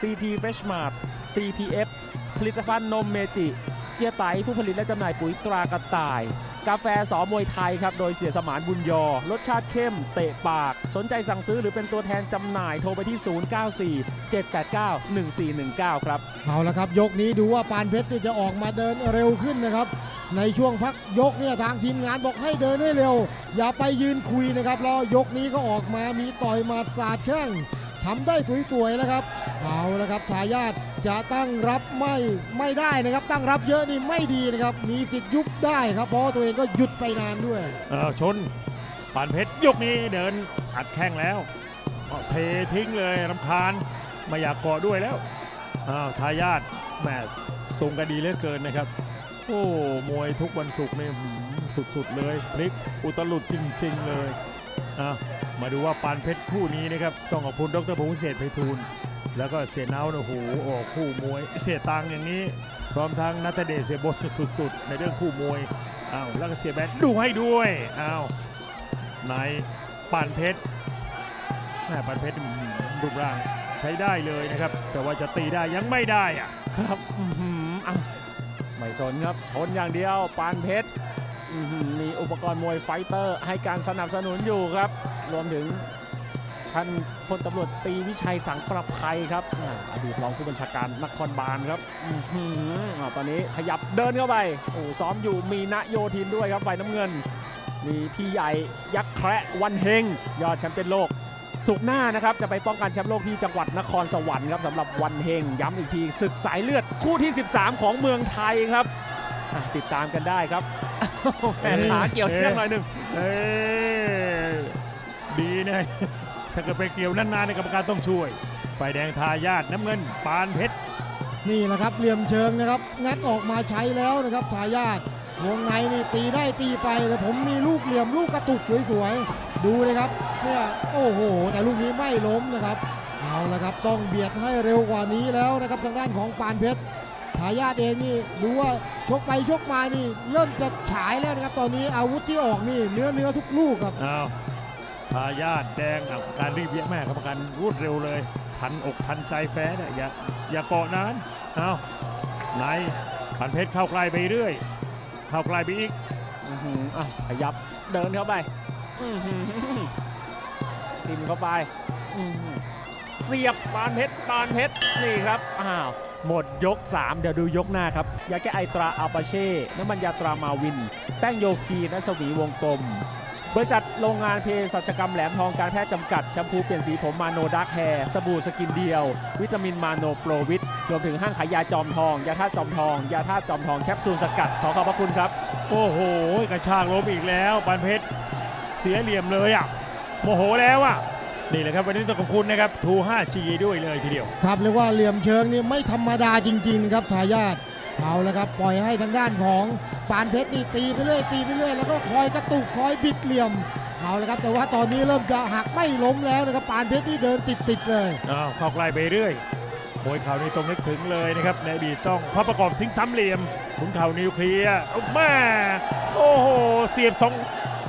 CP Fresh Mart CPF ผลิตภัณฑ์นมเมจิเจียไตผู้ผลิตและจำหน่ายปุ๋ยตรากระต่าย กาแฟสอมวยไทยครับ โดยเสียสมานบุญยอ รสชาติเข้ม เตะปาก สนใจสั่งซื้อหรือเป็นตัวแทนจำหน่ายโทรไปที่ 094 789 1419 ครับ เอาละครับ ยกนี้ดูว่าปานเพชรจะออกมาเดินเร็วขึ้นนะครับ ในช่วงพักยกเนี่ยทางทีมงานบอกให้เดินให้เร็ว อย่าไปยืนคุยนะครับแล้วยกนี้ก็ออกมามีต่อยหมาสาดแข้ง ทำได้สวยๆแล้วครับ เอาละครับทายาทจะตั้งรับไม่ไม่ได้นะครับ ตั้งรับเยอะนี่ไม่ดีนะครับ มีสิทธิ์ยุบได้ครับเพราะตัวเองก็หยุดไปนานด้วยเออชนปานเพชรยกนี้เดินอัดแข้งแล้วเททิ้งเลยรำคาญไม่อยากกาะด้วยแล้วอ้าวทายาทแหมทรงกันดีเหลือเกินนะครับ โอ้มวยทุกวันศุกร์นี่สุดๆเลยพลิกอุตลุดจริง ๆ เลย อ้าวมาดูว่าปานเพชรคู่นี้นะครับต้องขอบคุณดรพงษ์เศษไพฑูรย์แล้วก็เสียนาโอ้โหออกคู่มวย เสียตังอย่างนี้ พร้อมทั้งนัทเดชเสียบดสุดๆ ในเรื่องคู่มวยอ้าวแล้วก็เสียแบนดูให้ด้วยอ้าวในปานเพชรแม่ปานเพชรรูปร่างใช้ได้เลยนะครับ แต่ว่าจะตีได้ยังไม่ได้อะครับ อื้อหืออะไม่สนครับชนอย่างเดียวปานเพชร มีอุปกรณ์มวยไฟเตอร์ ให้การสนับสนุนอยู่ครับ รวมถึงท่านพลตำรวจตีวิชัยสังประภัยครับอดีตรองผู้บัญชาการนครบาลครับออตอนนี้ขยับเดินเข้าไปโอ้ซ้อมอยู่มีณโยธินด้วยครับฝ่ายน้ำเงิน มีพี่ใหญ่ยักษ์แคระวันเฮง ยอดแชมป์เป็นโลก สุกหน้านะครับ จะไปป้องกันแชมป์โลกที่จังหวัดนครสวรรค์ครับสำหรับวันเฮง ย้ำอีกทีศึกสายเลือดคู่ที่ 13 ของเมืองไทยครับติดตามกันได้ครับ แหมขาเกี่ยวเชือกหน่อยหนึ่งเอ้ยดีนะถ้าเกิดไปเกี่ยวนานๆในกรรมการต้องช่วยฝ่ายแดงทายาทน้ำเงิน ปานเพชรนี่แหละครับเหลี่ยมเชิงนะครับ งัดออกมาใช้แล้วนะครับทายาทวงในนี่ตีได้ตีไปแต่ผมมีลูกเหลี่ยมลูกกระตุกสวยๆดูเลยครับเนี่ยโอ้โห แต่ลูกนี้ไม่ล้มนะครับเอาละครับต้องเบียดให้เร็วกว่านี้แล้วนะครับทางด้านของปานเพชร ทายาทเองนี่ดูว่าชกไปชกมานี่ เริ่มจะฉายแล้วนะครับ ตอนนี้อาวุธที่ออกนี่เนื้อเนื้อทุกลูกครับอ้าวทายาทแดงอะการรีบเยอะแม่กรรมการรวดเร็วเลย ทันอกทันใจแฟ้เนี่ยอย่าอย่าเกาะนานอ้าวไหนปานเพชรเข้าใกล้ไปเรื่อย เข้าใกล้ไปอีกอื้อหืออะขยับเดินเข้าไปอื้อหือติมเข้าไปอื้อหือ เสียบปานเพชรปานเพชรนี่ครับอ้าวหมดยก 3 เดี๋ยวดูยกหน้าครับยาแก้ไอตราอัลปาเช่น้ำมันยาตรามาวิน แป้งโยคีนัสวีวงกลม บริษัทโรงงานเพศสัชกรรมแหลมทองการแพทย์จำกัดแชมพูเปลี่ยนสีผมมาโนดักแฮร์สบู่สกินเดียว วิตามินมาโนโปรวิตรวมถึงห้างขายยาจอมทอง ยาธาตุจอมทอง ยาธาตุจอมทองแคปซูลสกัดขอขอบพระคุณครับ โอ้โห กระชากล้มอีกแล้วปานเพชรเสียเหลี่ยมเลยอะโมโหแล้วอะ นี่แหละครับวันนี้ต้องขอบคุณนะครับทู 5G ด้วยเลยทีเดียว ครับเรียกว่าเหลี่ยมเชิงนี่ไม่ธรรมดาจริงๆนะครับทายาทเอาละครับปล่อยให้ทางด้านของปานเพชรนี่ตีไปเรื่อยตีไปเรื่อยแล้วก็คอยกระตุกคอยบิดเหลี่ยมเอาละครับแต่ว่าตอนนี้เริ่มจะหักไม่ล้มแล้วนะครับปานเพชรนี่เดินติดๆเลยอ้าวเข้าใกล้ไปเรื่อยมวยเข่านี่ต้องนึกถึงเลยนะครับในอดีตต้องข้อประกอบสิงห์สามเหลี่ยมขุนเข่านิวเคลียร์โอ้แม่โอ้โหเสียบสอง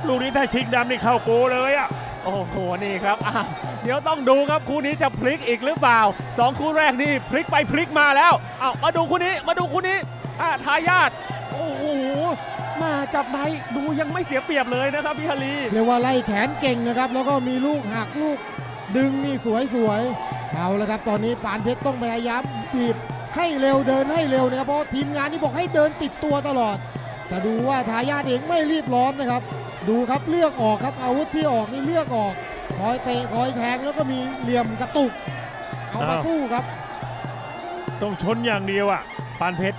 ลูกนี้ถ้าชิงดำนี่เข้าโกเลยอะ โอ้โห นี่ครับ เดี๋ยวต้องดูครับคู่นี้จะพลิกอีกหรือเปล่าสองคู่แรกนี่พลิกไปพลิกมาแล้ว เอามาดูคู่นี้ มาดูคู่นี้ทายาท โอ้โห มาจับในดูยังไม่เสียเปรียบเลยนะครับพี่ฮารีเรียกว่าไล่แขนเก่งนะครับ แล้วก็มีลูกหักลูก ดึงนี่สวยๆ เอาละครับ ตอนนี้ปานเพชรต้องพยายามบีบให้เร็วเดินให้เร็วนะครับ เพราะทีมงานนี่บอกให้เดินติดตัวตลอด แต่ดูว่าทายาทเองไม่รีบร้อนนะครับ ดูครับเลือกออกครับอาวุธที่ออกนี่เลือกออก คอยเตะคอยแทงแล้วก็มีเหลี่ยมกระตุก เอามาอ้าวสู้ครับ ต้องชนอย่างเดียวอะปานเพชร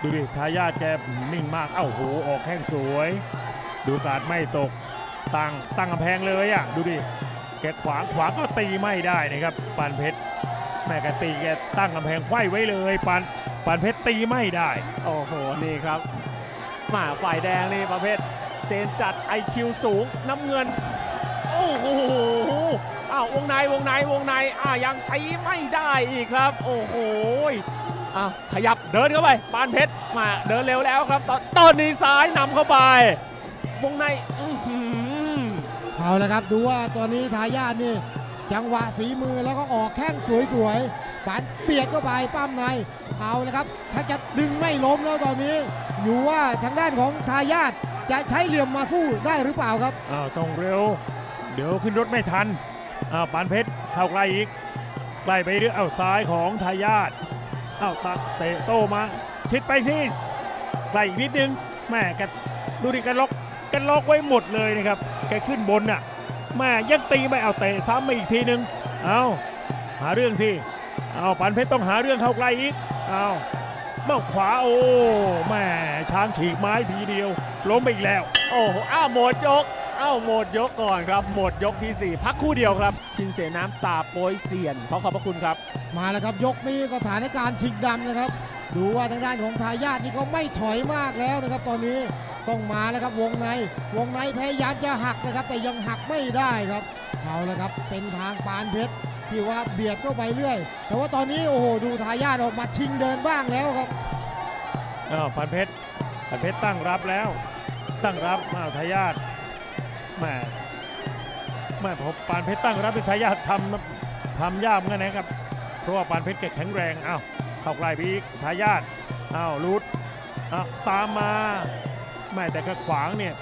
ดูดิทายาทแกนิ่งมากเอ้าโหออกแข้งสวย ดูการดไม่ตกตั้งตั้งกำแพงเลยอะดูดิแกขวางขวางก็ตีไม่ได้นะครับปานเพชรแม่แกตีแกตั้งกำแพงไขว้ไว้เลยปานปานเพชรตีไม่ได้ โอ้โหนี่ครับ มาฝ่ายแดงนี่ประเภทเจนจัด IQ สูงน้ำเงิน โอ้โหอ้าววงในวงในวงในอ่ายังตีไม่ได้อีกครับ โอ้โหอ้าวขยับเดินเข้าไปปานเพชรมาเดินเร็วแล้วครับ ตอนตอนนี้ซ้ายนำเข้าไป วงในอื้อหือเอาละครับดูว่าตอนนี้ทายาทนี่จังหวะฝีมือแล้วก็ออกแข้งสวยๆ ปานเบียดเข้าไปปั้มในเอาเลยครับ ถ้าจะดึงไม่ล้มแล้วตอนนี้ อยู่ว่าทางด้านของทายาทจะใช้เหลี่ยมมาสู้ได้หรือเปล่าครับอ้าวต้องเร็ว เดี๋ยวขึ้นรถไม่ทันอ้าวปานเพชรเข้าใกล้อีกใกล้ไปเรื่อยอ้าซ้ายของทายาทอ้าวตัดเตะโต้มาชิดไปสิใกล้อีกนิดนึงแม่แกดูดิกันล็อกกันล็อกไว้หมดเลยนะครับแกขึ้นบนน่ะแม่ยังตีไม่เอาเตะซ้ำมาอีกทีนึงเอาหาเรื่องที่ เอาปานเพชรต้องหาเรื่องเข้าใกล้อีกเอาเมื่อขวาโอ้แม่ช้างฉีกไม้ทีเดียว ล้มไปอีกแล้ว โอ้โหอ้าวหมดยกอ้าวหมดยกก่อนครับ หมดยกทีสี่ 4 พักคู่เดียวครับกินเสน้ำตาโปยเสียนขอขอบพระคุณครับ มาแล้วครับยกนี้สถานการณ์ชิงดำนะครับ ดูว่าทางด้านของทายาทนี่ก็ไม่ถอยมากแล้วนะครับ ตอนนี้ต้องมาแล้วครับวงในวงในพยายามจะหักนะครับ แต่ยังหักไม่ได้ครับเอาละครับเป็นทางปานเพชร ที่ว่าเบียดเข้าไปเรื่อย แต่ว่าตอนนี้โอ้โหดูทายาทออกมาชิงเดินบ้างแล้วครับอ้าวพันเพชรพันเพชรตั้งรับแล้ว ตั้งรับอ้าวทายาทแม่แม่พอปานเพชรตั้งรับเป็นทายาททำทำยากเหมือนกันนะครับเพราะว่าปานเพชรแกแข็งแรงอ้าวเข้าใกล้ไปอีกทายาทอ้าวรุดอ้าวตามมาแม่แต่ก็ขวางเนี่ย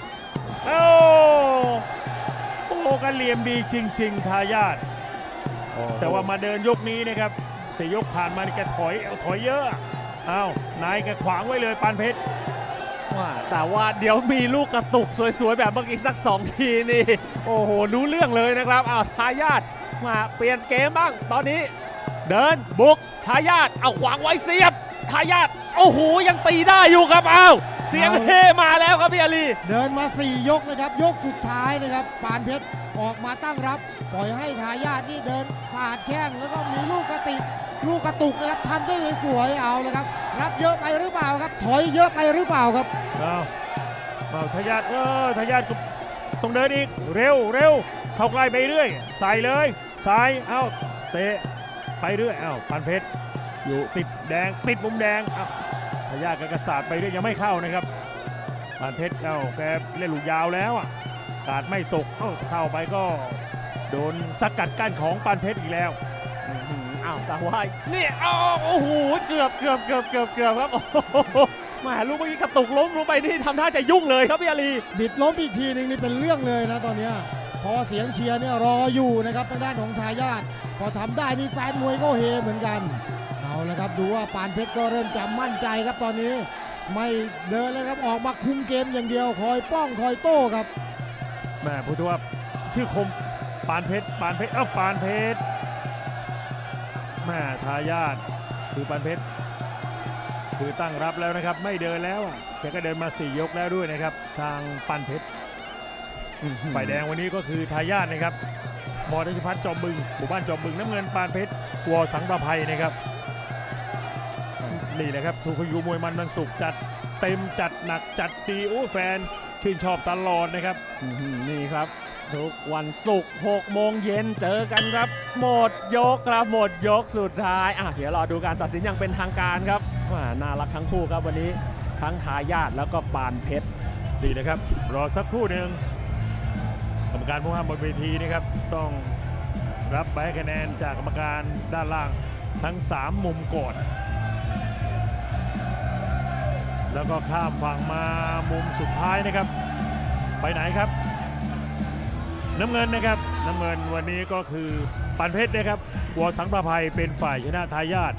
โอ้โอ้กันเหลี่ยมดีจริง ๆ ทายาท แต่ว่ามาเดินยกนี้นะครับสี่ยกผ่านมานี่แกถอยเอาถอยเยอะอ้าวนายแกขวางไว้เลยปานเพชรว่าแต่ว่าเดี๋ยวมีลูกกระตุกสวยๆ แบบเมื่อกี้สัก2ทีนี่ โอ้โหรู้เรื่องเลยนะครับอ้าวทายาทมาเปลี่ยนเกมบ้าง ตอนนี้ เดินบุกทายาทเอาขวางไว้เสียบ ทายาทโอ้โหยังตีได้อยู่ครับอ้าวเสียงเฮมาแล้วครับพี่อาลีเดินมา 4 ยกนะครับ ยกสุดท้ายนะครับ ปานเพชรออกมาตั้งรับ ปล่อยให้ทายาทนี่เดินสาดแข้งแล้วก็มีลูกกระติกลูกกระตุกนะครับทำได้สวยๆเอาเลยครับ รับเยอะไปหรือเปล่าครับ ถอยเยอะไปหรือเปล่าครับเอาเอาทายาทเออทายาทก็ต้องเดินอีกเร็วเร็วเข้าใกล้ไปเรื่อย ใส่เลยซ้ายเอ้าเตะไปเรื่อยเอ้าปันเพชร อยู่ติดแดงติดมุมแดงเอ้าทายาทกกระสาดไปเรื่อยยังไม่เข้านะครับปันเพชรเอ้าแกเล่นลูกยาวแล้วอะกาดไม่ตกเอ้าเข้าไปก็ โดนสกัดกั้นของปานเพชรอีกแล้วอื้อหืออ้าวต่ว่านี่อ้าวโอ้โหเกือบเกือบเกือบเกือบเกือบครับโอ้โหแหมาลูกเมื่อกี้กระตุกล้มลงไปนี่ทำท่าจะยุ่งเลยครับพี่อาลี บิดล้มอีกทีนึงนี่เป็นเรื่องเลยนะตอนเนี้ยพอเสียงเชียร์เนี่ยรออยู่นะครับทางด้านของทายาทพอทำได้นี่แฟนมวยก็เฮเหมือนกัน เอาละครับดูว่าปานเพชรก็เริ่มจะมั่นใจครับตอนนี้ ไม่เดินเลยครับออกมาคุมเกมอย่างเดียวคอยป้องคอยโต้ครับแม่พูดถึงว่าชื่อคมปานเพชรปานเพชรเอ้าปานเพชรแม่ทายาทคือปานเพชรคือตั้งรับแล้วนะครับ ไม่เดินแล้วอะแกก็เดินมาสี่ยกแล้วด้วยนะครับ ทางปานเพชรฝ่ายแดงวันนี้ก็คือทายาทนะครับมอรัชพัฒน์จอมบึงหมู่บ้านจอมบึงน้ำเงินปานเพชรวอสังประภัยนะครับ นี่นะครับทูกยูมวยมันมันสุกร์จัดเต็มจัดหนักจัดดีโอ้แฟน ชื่นชอบตลอดนะครับอื้อหือนี่ครับ ทุกวันศุกร์6โมงเย็นเจอกันครับ หมดยกครับหมดยกสุดท้ายอะเดี๋ยวรอดูการตัดสินอย่างเป็นทางการครับว่าน่ารักทั้งคู่ครับวันนี้ทั้งทายาทแล้วก็ปานเพชรดีนะครับ รอสักครู่หนึ่งกรรมการผู้ห้ามบนเวทีนะครับ ต้องรับใบคะแนนจากกรรมการด้านล่างทั้ง 3 มุมก่อน แล้วก็ข้ามฝั่งมามุมสุดท้ายนะครับ ไปไหนครับ น้ำเงินนะครับ น้ำเงินวันนี้ก็คือปันเพชรนะครับวสังประภัยเป็นฝ่ายชนะทายาท